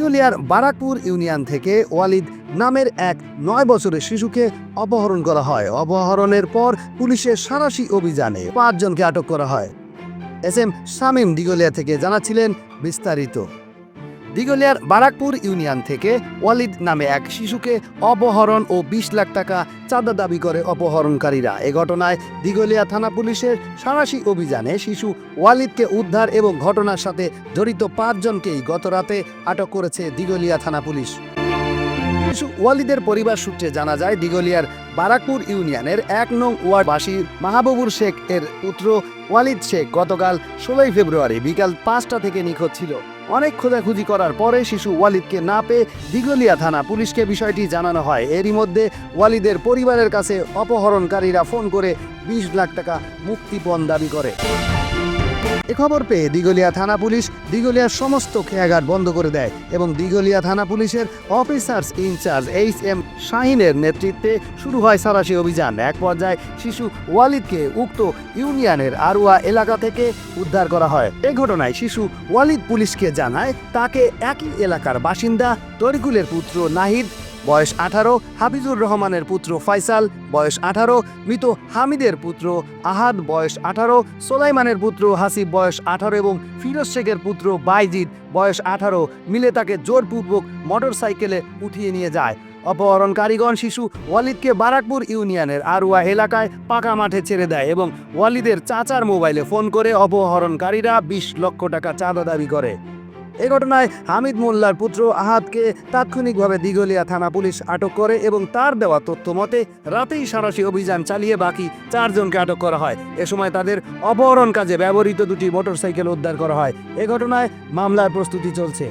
দিঘলিয়ার Barrackpore union থেকে ওয়ালিদ নামের এক নয় বছরের শিশুকে অপহরণ করা হয়। অপহরণের পর পুলিশের সারাশি অভিযানে পাঁচজনকে আটক করা হয়। এস এম শামীম দিগলিয়া থেকে জানাচ্ছিলেন বিস্তারিত। দিঘলিয়ার বারাকপুর ইউনিয়ন থেকে ওয়ালিদ নামে এক শিশুকে অপহরণ ও বিশ লাখ টাকা চাঁদা দাবি করে অপহরণকারীরা। এ ঘটনায় দিঘলিয়া থানা পুলিশের সারাশি অভিযানে শিশু ওয়ালিদকে উদ্ধার এবং ঘটনার সাথে জড়িত পাঁচজনকেই গতরাতে আটক করেছে দিঘলিয়া থানা পুলিশ। শিশু ওয়ালিদের পরিবার সূত্রে জানা যায় দিঘলিয়ার বারাকপুর ইউনিয়নের এক নং ওয়ার্ডবাসী মাহবুবুর শেখ এর পুত্র ওয়ালিদ শেখ গতকাল ষোলোই ফেব্রুয়ারি বিকাল পাঁচটা থেকে নিখোঁজ ছিল। অনেক খোঁজাখুঁজি করার পরে শিশু ওয়ালিদকে না পেয়ে দিগলিয়া থানা পুলিশকে বিষয়টি জানানো হয়। এরই মধ্যে ওয়ালিদের পরিবারের কাছে অপহরণকারীরা ফোন করে বিশ লাখ টাকা মুক্তিপণ দাবি করে। এ খবর পেয়ে দিঘলিয়া থানা পুলিশ দিঘলিয়ার সমস্ত খেয়াঘাট বন্ধ করে দেয় এবং দিঘলিয়া থানা পুলিশের অফিসার্স ইনচার্জ এইচ এম শাহিনের নেতৃত্বে শুরু হয় সারাশি অভিযান। এক পর্যায়ে শিশু ওয়ালিদকে উক্ত ইউনিয়নের আরুয়া এলাকা থেকে উদ্ধার করা হয়। এ ঘটনায় শিশু ওয়ালিদ পুলিশকে জানায়, তাকে একই এলাকার বাসিন্দা তরিকুলের পুত্র নাহিদ বয়স আঠারো, হাফিজুর রহমানের পুত্র ফাইসাল, বয়স আঠারো, মৃত হামিদের পুত্র আহাদ, বয়স আঠারো, সোলাইমানের পুত্র হাসিব, বয়স আঠারো এবং ফিরোজ শেখের পুত্র বাইজিদ, বয়স আঠারো, মিলে তাকে জোরপূর্বক মোটরসাইকেলে উঠিয়ে নিয়ে যায়। অপহরণকারীগণ শিশু ওয়ালিদকে বারাকপুর ইউনিয়নের আরুয়া এলাকায় পাকা মাঠে ছেড়ে দেয় এবং ওয়ালিদের চাচার মোবাইলে ফোন করে অপহরণকারীরা বিশ লক্ষ টাকা চাঁদা দাবি করে। এ ঘটনায় হামিদ মোল্লার পুত্র আহাদকে তাৎক্ষণিকভাবে দিঘলিয়া থানা পুলিশ আটক করে এবং তার দেওয়া তথ্য মতে, রাতেই সারাশি অভিযান চালিয়ে বাকি চারজনকে আটক করা হয়। এ সময় তাদের অপহরণ কাজে ব্যবহৃত দুটি মোটরসাইকেল উদ্ধার করা হয়। এ ঘটনায় মামলার প্রস্তুতি চলছে।